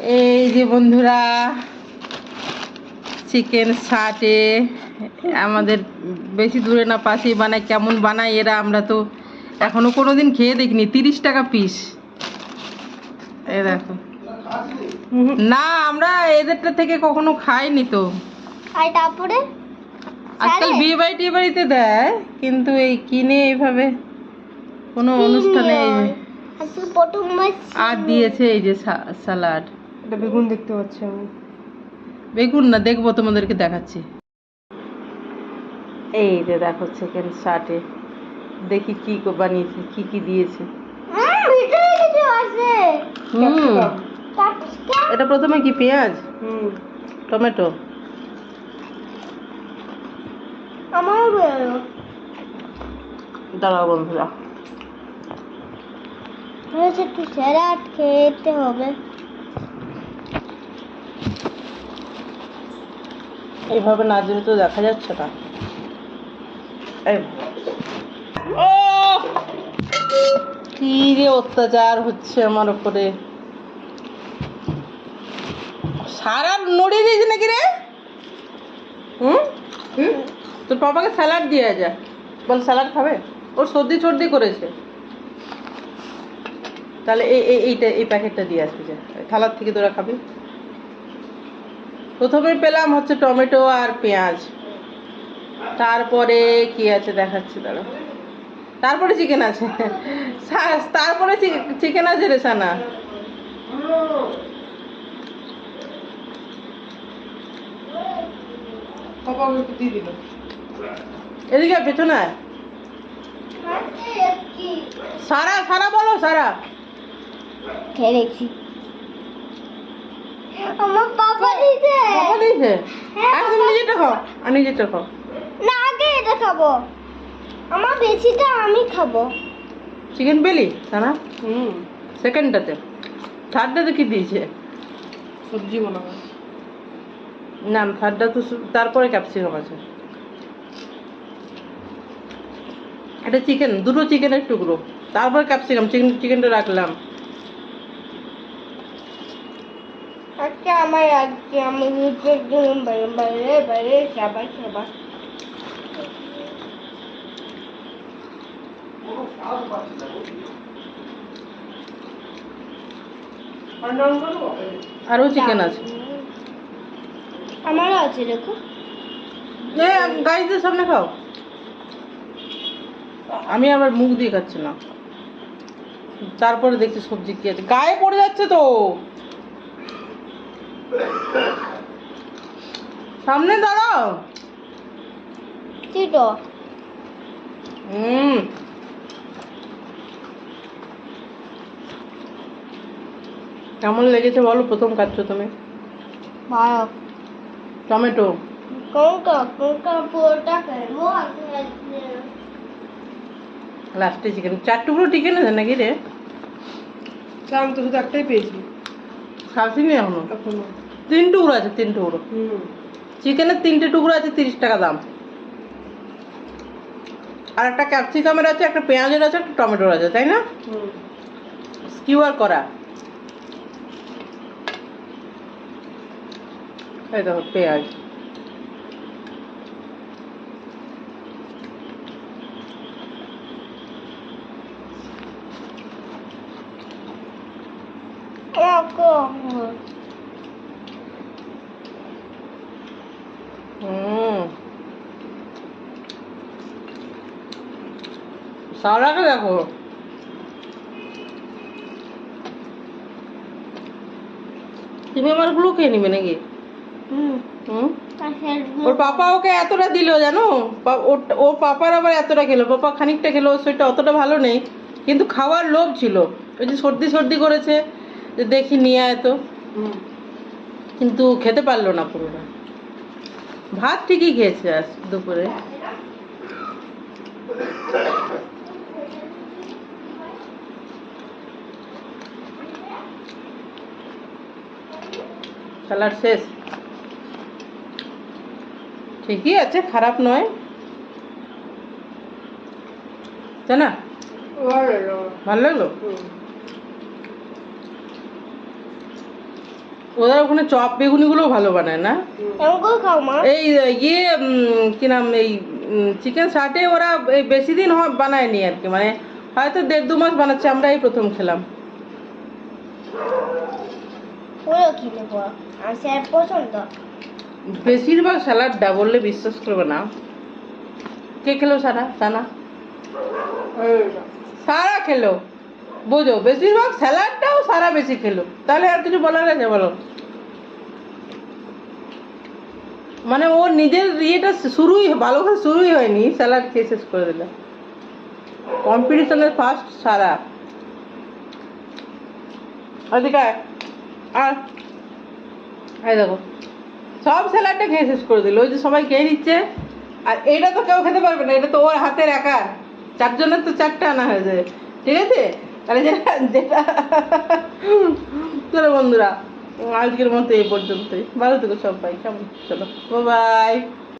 এই যে বন্ধুরা চিকেন সাটে আমাদের বেশি দূরে না পাশেই বানায় কেমন বানায় এরা আমরা তো এখনও কোনো দিন খেয়ে দেখিনি তিরিশ টাকা পিস এই দেখো। না আমরা এদেরটা থেকে কখনো খাইনি তো। তারপরে? আজকাল? বিয়ে বাড়ি টিয়ে বাড়িতে দেয় কিন্তু এই কিনে এইভাবে কোনো অনুষ্ঠানে আর দিয়েছে এই যে স্যালাড এটা বেগুন দেখতে পাচ্ছি আমি। বেগুন না দেখব তোমাদেরকে দেখাচ্ছি। এই যে দেখো চিকেন শার্টে দেখি কি কো- বানিয়েছে কি কি দিয়েছে। হুম, ভিতরে কিছু আছে। হুম। এটা প্রথমে কি পেঁয়াজ? হুম। টমেটো? আমারও বেরো দাঁড়াও বন্ধুরা। হয়েছে একটু স্যালাড খেতে হবে। এইভাবে না দিলে তো দেখা যাচ্ছে না। ও কি রে অত্যাচার হচ্ছে আমার উপরে। সারা নড়িয়ে দিয়েছে নাকি রে? হুম? হুম? তোর পাপাকে স্যালাড দিয়ে যা। বল স্যালাড খাবে? ওর সর্দি সর্দি করেছে। তাহলে এই এই এইটা এই প্যাকেটটা দিয়ে আসবি যা। থালার থেকে তোরা খাবি। প্রথমে পেলাম হচ্ছে টমেটো আর পেঁয়াজ। তারপরে কি আছে দেখাচ্ছি দাঁড়া তারপরে চিকেন আছে। সা- তারপরে চিকেন আছে রে সানা। এদিকে পেছনে সারা সারা বলো সারা। খেয়ে দেখছি। আমার বাবা দিয়েছে। খাও। আর নিজেরটা খাও। না আগে এটা খাব। আমার বেশিটা আমি খাব। চিকেন পেলি সানা হুম। সেকেন্ডটাতে থার্ডটাতে কি দিয়েছে? সবজি বানাবো। না থার্ডটা তো তারপরে ক্যাপসিকাম আছে। এটা চিকেন দুটো চিকেনের টুকরো। তারপর ক্যাপসিকাম চিকেন চিকেনটা রাখলাম। আজকে আমার আজকে আমি নিজের জন্য বাইরে বাইরে বাইরে সবাই সবাই আরও চিকেন আছে। আমারও আছে দেখো। এ গাইদের সামনে খাও। আমি আবার মুখ দিয়ে খাচ্ছি না তারপরে দেখছি সবজি কি আছে। গায়ে পড়ে যাচ্ছে তো। সামনে দাঁড়াও। চিটো হুম। কেমন লেগেছে বলো প্রথম খাচ্ছ তুমি? ভালো। টমেটো। লাস্টে চিকেন চার টুকরো আছে নাকি রে? আমি তো শুধু একটাই পেয়েছি। তিন টুকরো আছে, তিন টুকরো। চিকেনের তিনটে টুকরো আছে, তিরিশ টাকা দাম। আর একটা ক্যাপসিকামের আছে, একটা পেঁয়াজের আছে, একটা টমেটোর আছে, তাই না? স্কিউয়ার করা। এই দেখো, পেঁয়াজ হুম সারাকে দেখো। তুমি আমারগুলো খেয়ে নিবে নাকি? হুম। হুম? ওর পাপা ওকে এতটা দিল জানো? ওর পাপার আবার এতটা খেলো। পাপা খানিকটা খেলো শরীরটা অতটা ভালো নেই। কিন্তু খাওয়ার লোভ ছিল। ওই যে সর্দি সর্দি করেছে। যে দেখি নিয়ে আয় তো। কিন্তু খেতে পারল না পুরোটা। ভাত ঠিকই খেয়েছে আজ দুপুরে। স্যালাড শেষ। ঠিকই আছে খারাপ নয়। তাই না? ভালো লাগল। ওদের ওখানে চপ বেগুনিগুলোও ভালো বানায় না? এই ইয়ে কি নাম এই চিকেন ষাটে ওরা এই বেশি দিন হয় বানায়নি আর কি মানে হয়তো দেড় দু মাস বানাচ্ছে আমরা এই প্রথম খেলাম। বেশিরভাগ স্যালাডটা বললে বিশ্বাস করবে না। কে খেলো সারা? সানা? সারা খেলো? বোঝো, বেশিরভাগ স্যালাডটাও সারা বেশি খেলো। তাহলে আর কিছু বলার আছে? বলো। মানে ওর নিজের ইয়েটা শুরুই ভালো করে শুরুই হয়নি, স্যালাড খেয়ে শেষ করে দিল। কম্পিটিশনের ফার্স্ট সারা। ওদিকে আর এই দেখো, সব স্যালাডটা খেয়ে শেষ করে দিল। ওই যে সবাই খেয়ে নিচ্ছে, আর এটা তো কেউ খেতে পারবে না, এটা তো ওর হাতের একা চারজনের তো চারটে আনা হয়েছে। ঠিক আছে? তাহলে যেটা যেটা চলো বন্ধুরা, আজকের মতো এই পর্যন্তই। ভালো থেকো সবাই, কেমন? চলো বাই